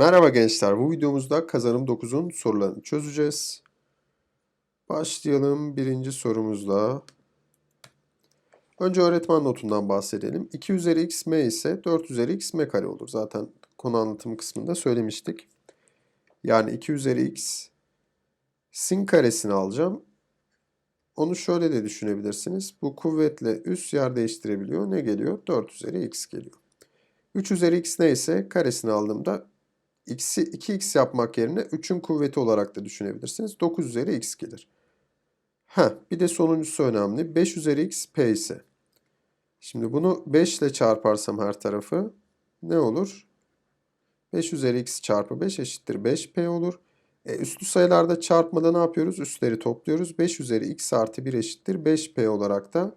Merhaba gençler, bu videomuzda kazanım 9'un sorularını çözeceğiz. Başlayalım birinci sorumuzla. Önce öğretmen notundan bahsedelim. 2 üzeri x m ise 4 üzeri x m kare olur. Zaten konu anlatım kısmında söylemiştik. Yani 2 üzeri x sin karesini alacağım. Onu şöyle de düşünebilirsiniz. Bu kuvvetle üst yer değiştirebiliyor. Ne geliyor? 4 üzeri x geliyor. 3 üzeri x neyse karesini aldığımda x'i 2x yapmak yerine 3'ün kuvveti olarak da düşünebilirsiniz. 9 üzeri x gelir. Ha, bir de sonuncusu önemli. 5 üzeri x p ise. Şimdi bunu 5 ile çarparsam her tarafı ne olur? 5 üzeri x çarpı 5 eşittir 5p olur. E, üstlü sayılarda çarpmada ne yapıyoruz? Üstleri topluyoruz. 5 üzeri x artı 1 eşittir 5p olarak da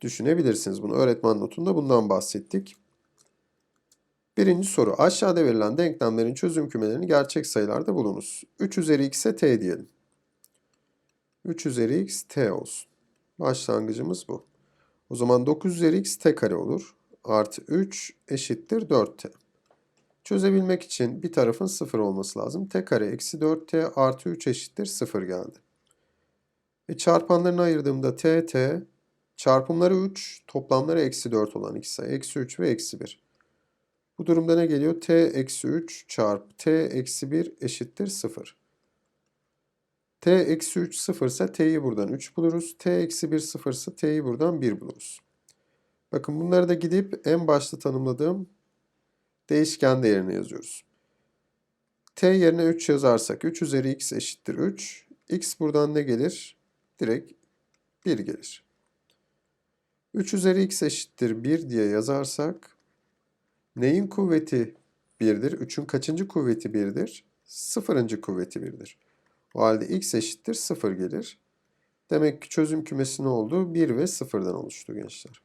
düşünebilirsiniz. Bunu öğretmen notunda bundan bahsettik. Birinci soru. Aşağıda verilen denklemlerin çözüm kümelerini gerçek sayılarda bulunuz. 3 üzeri x'e t diyelim. 3 üzeri x t olsun. Başlangıcımız bu. O zaman 9 üzeri x t kare olur. Artı 3 eşittir 4t. Çözebilmek için bir tarafın 0 olması lazım. t kare eksi 4t artı 3 eşittir 0 geldi. Ve çarpanlarını ayırdığımda t, t, çarpımları 3, toplamları eksi 4 olan iki sayı. Eksi 3 ve eksi 1. Bu durumda ne geliyor? t eksi 3 çarpı t eksi 1 eşittir 0. t eksi 3 0 ise t'yi buradan 3 buluruz. t eksi 1 0 ise t'yi buradan 1 buluruz. Bakın bunları da gidip en başta tanımladığım değişken değerine yazıyoruz. t yerine 3 yazarsak 3 üzeri x eşittir 3. x buradan ne gelir? Direkt 1 gelir. 3 üzeri x eşittir 1 diye yazarsak Neyin kuvveti 1'dir? 3'ün kaçıncı kuvveti 1'dir? Sıfırıncı kuvveti 1'dir. O halde x eşittir 0 gelir. Demek ki çözüm kümesi ne oldu? 1 ve 0'dan oluştu gençler.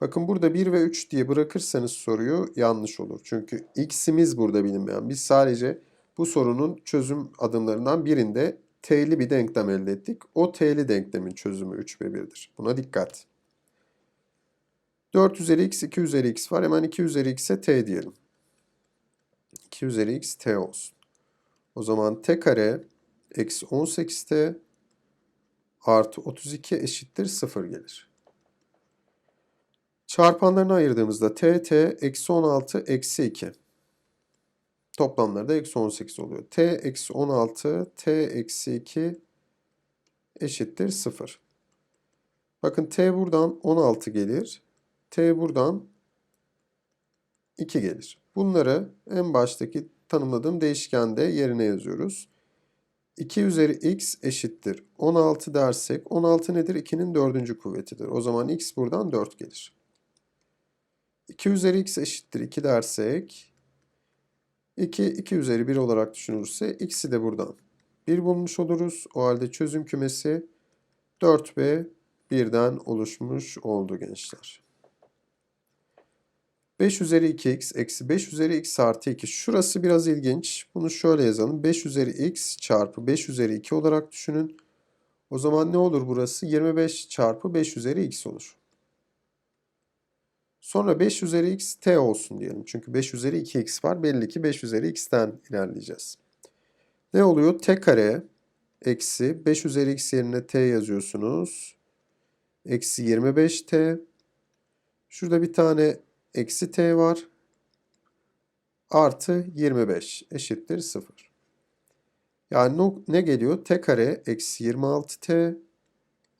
Bakın burada 1 ve 3 diye bırakırsanız soruyu yanlış olur. Çünkü x'imiz burada bilinmeyen. Biz sadece bu sorunun çözüm adımlarından birinde t'li bir denklem elde ettik. O t'li denklemin çözümü 3 ve 1'dir. Buna dikkat. 4 üzeri x, 2 üzeri x var. Hemen 2 üzeri x'e t diyelim. 2 üzeri x t olsun. O zaman t kare eksi 18t artı 32 eşittir 0 gelir. Çarpanlarını ayırdığımızda t, t eksi 16 eksi 2. Toplamları da eksi 18 oluyor. t eksi 16, t eksi 2 eşittir 0. Bakın t buradan 16 gelir t buradan 2 gelir. Bunları en baştaki tanımladığım değişkende yerine yazıyoruz. 2 üzeri x eşittir 16 dersek 16 nedir? 2'nin dördüncü kuvvetidir. O zaman x buradan 4 gelir. 2 üzeri x eşittir 2 dersek 2, 2 üzeri 1 olarak düşünülürse x'i de buradan 1 bulmuş oluruz. O halde çözüm kümesi 4 ve 1'den oluşmuş oldu gençler. 5 üzeri 2x eksi 5 üzeri x artı 2. Şurası biraz ilginç. Bunu şöyle yazalım. 5 üzeri x çarpı 5 üzeri 2 olarak düşünün. O zaman ne olur burası? 25 çarpı 5 üzeri x olur. Sonra 5 üzeri x t olsun diyelim. Çünkü 5 üzeri 2x var. Belli ki 5 üzeri x'ten ilerleyeceğiz. Ne oluyor? t kare eksi 5 üzeri x yerine t yazıyorsunuz. Eksi 25t. Şurada bir tane eksi t var. Artı 25 eşittir 0. Yani ne geliyor? t kare eksi 26t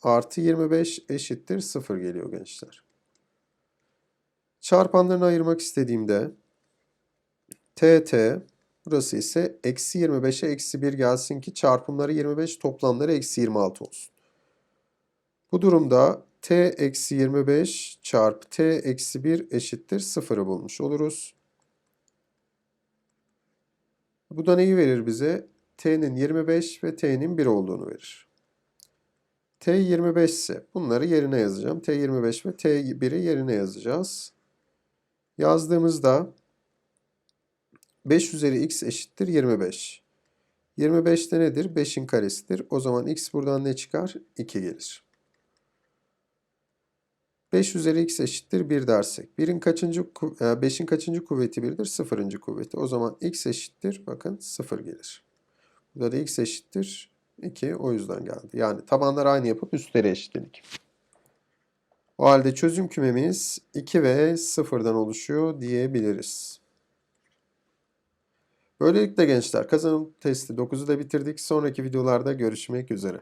artı 25 eşittir 0 geliyor gençler. Çarpanlarını ayırmak istediğimde t t burası ise eksi 25'e eksi 1 gelsin ki çarpımları 25 toplamları eksi 26 olsun. Bu durumda t eksi 25 çarpı t eksi 1 eşittir 0'ı bulmuş oluruz. Bu da neyi verir bize? t'nin 25 ve t'nin 1 olduğunu verir. t 25 ise bunları yerine yazacağım. t 25 ve t 1'i yerine yazacağız. Yazdığımızda 5 üzeri x eşittir 25. 25 de nedir? 5'in karesidir. O zaman x buradan ne çıkar? 2 gelir. 5 üzeri x eşittir 1 dersek. 1'in kaçıncı, 5'in kaçıncı kuvveti 1'dir? 0. kuvveti. O zaman x eşittir, bakın 0 gelir. Burada da x eşittir 2 o yüzden geldi. Yani tabanları aynı yapıp üstleri eşitledik. O halde çözüm kümemiz 2 ve 0'dan oluşuyor diyebiliriz. Böylelikle gençler kazanım testi 9'u da bitirdik. Sonraki videolarda görüşmek üzere.